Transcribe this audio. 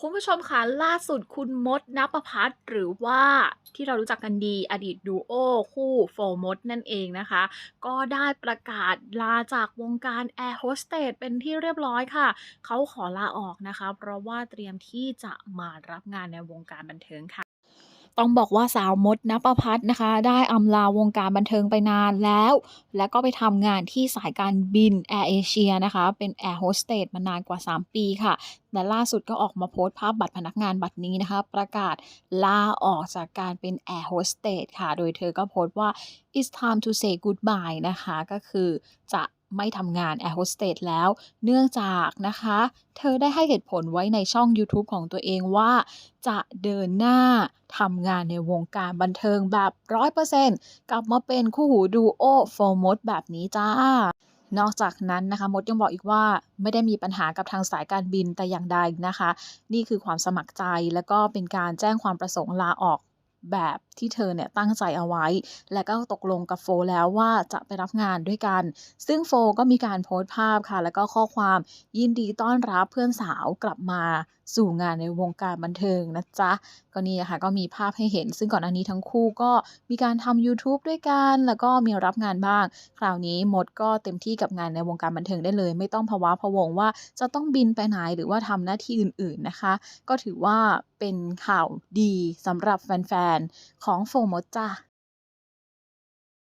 คุณผู้ชมคะล่าสุดคุณมดนภพัฒหรือว่าที่เรารู้จักกันดีอดีตดูโอคู่โฟมดนั่นเองนะคะ ก็ได้ประกาศลาจากวงการแอร์โฮสเตสเป็นที่เรียบร้อยค่ะ เขาขอลาออกนะคะ เพราะว่าเตรียมที่จะมารับงานในวงการบันเทิงค่ะ ต้องบอกว่าสาวมดณปภัทรนะคะ ได้อำลาวงการบันเทิงไปนานแล้ว แล้วก็ไปทำงานที่สายการบินแอร์เอเชียนะคะ เป็นแอร์โฮสเตสมานานกว่า 3 ปีค่ะและล่าสุดก็ออกมาโพสต์ภาพบัตรพนักงานบัตรนี้นะคะ ประกาศลาออกจากการเป็นแอร์โฮสเตสค่ะ โดยเธอก็โพสต์ว่า it's time to say goodbye นะคะ ก็คือจะ ไม่ทำงานแอร์โฮสเตสแล้ว เนื่องจากนะคะ เธอได้ให้เหตุผลไว้ในช่องยูทูบของตัวเองว่า จะเดินหน้าทำงานในวงการบันเทิงแบบ 100%กลับมาเป็นคู่หูดูโอโฟมดแบบนี้จ้านอกจากนั้นนะคะมดยังบอกอีกว่าไม่ได้มีปัญหากับทางสายการบินแต่อย่างใดนะคะ นี่คือความสมัครใจแล้วก็เป็นการแจ้งความประสงค์ลาออก แบบที่เธอเนี่ยตั้งใจเอาไว้ และก็ตกลงกับโฟแล้วว่าจะไปรับงานด้วยกัน ซึ่งโฟก็มีการโพสต์ภาพค่ะ แล้วก็ข้อความยินดีต้อนรับเพื่อนสาวกลับมาสู่งานในวงการบันเทิงนะจ๊ะ ก็นี่นะคะก็มีภาพให้เห็น ซึ่งก่อนหน้านี้ทั้งคู่ก็มีการทำยูทูบด้วยกัน แล้วก็มีรับงานบ้าง คราวนี้มดก็เต็มที่กับงานในวงการบันเทิงได้เลย ไม่ต้องพะว้าพะวงว่าจะต้องบินไปไหนหรือว่าทำหน้าที่อื่น ๆนะคะ ก็ถือว่าเป็นข่าวดีสำหรับแฟนๆของโฟร์มดจ้า